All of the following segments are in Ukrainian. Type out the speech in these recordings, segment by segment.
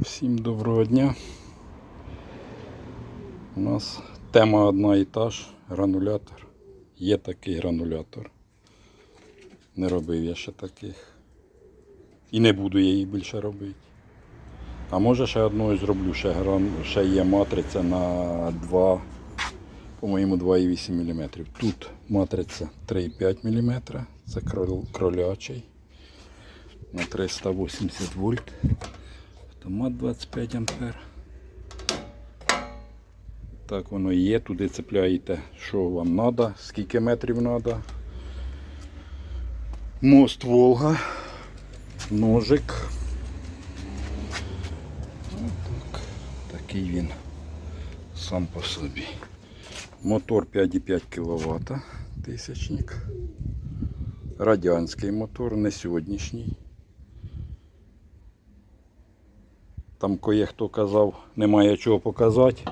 Всім доброго дня. У нас тема одна і та ж гранулятор. Є такий гранулятор. Не робив я ще таких. І не буду я їх більше робити. А може ще одною зроблю, ще, гран... ще є матриця на 2, по-моєму, 2,8 мм. Тут матриця 3,5 мм. Це кролячий на 380 вольт. Автомат 25 ампер. Так воно і є. Туди цепляєте, що вам треба, скільки метрів треба. Мост Волга. Ножик. Отак. Такий він сам по собі. Мотор 5,5 кВт. Тисячник. Радянський мотор, не сьогоднішній. Там кое-хто казав, немає чого показати.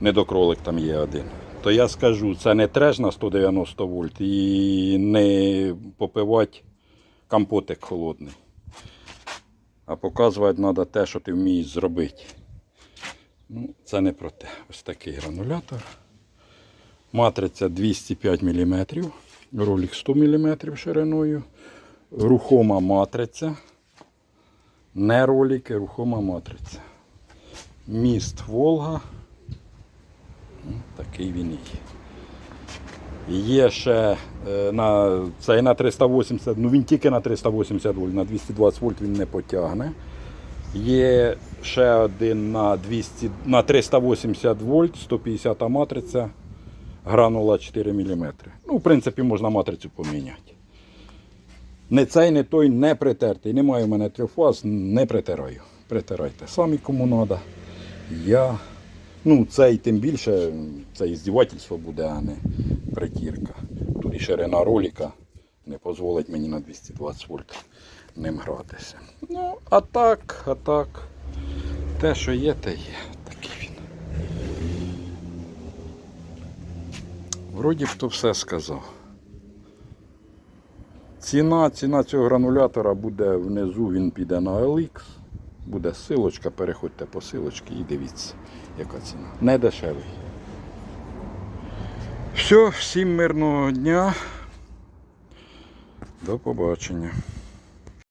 Недокролик там є один. То я скажу, це не треш на 190 вольт і не попивати компотик холодний. А показувати треба те, що ти вмієш зробити. Ну, це не про те. Ось такий гранулятор. Матриця 205 мм, ролик 100 мм шириною. Рухома матриця. Не ролики, рухома матриця. Міст Волга. Ну, Такий він і є. Є ще е, на, цей на 380, ну він тільки на 380 вольт, на 220 вольт він не потягне. Є ще один на, 200, на 380 вольт, 150 матриця, гранула 4 мм. Ну, в принципі, можна матрицю поміняти. Не цей, не той не притертий. Немає в мене трьох фаз, не притираю. Притирайте самі кому треба. Я. Ну, цей тим більше, це іздівательство буде, а не притірка. Тут і ширина ролика не дозволить мені на 220 вольт ним гратися. Ну, а так, а так. Те, що є, те є. Такий він. Вроді б то все сказав. Ціна, ціна цього гранулятора буде внизу, він піде на LX. Буде силочка, переходьте по силочці і дивіться, яка ціна. Не дешевий. Все, всім мирного дня. До побачення.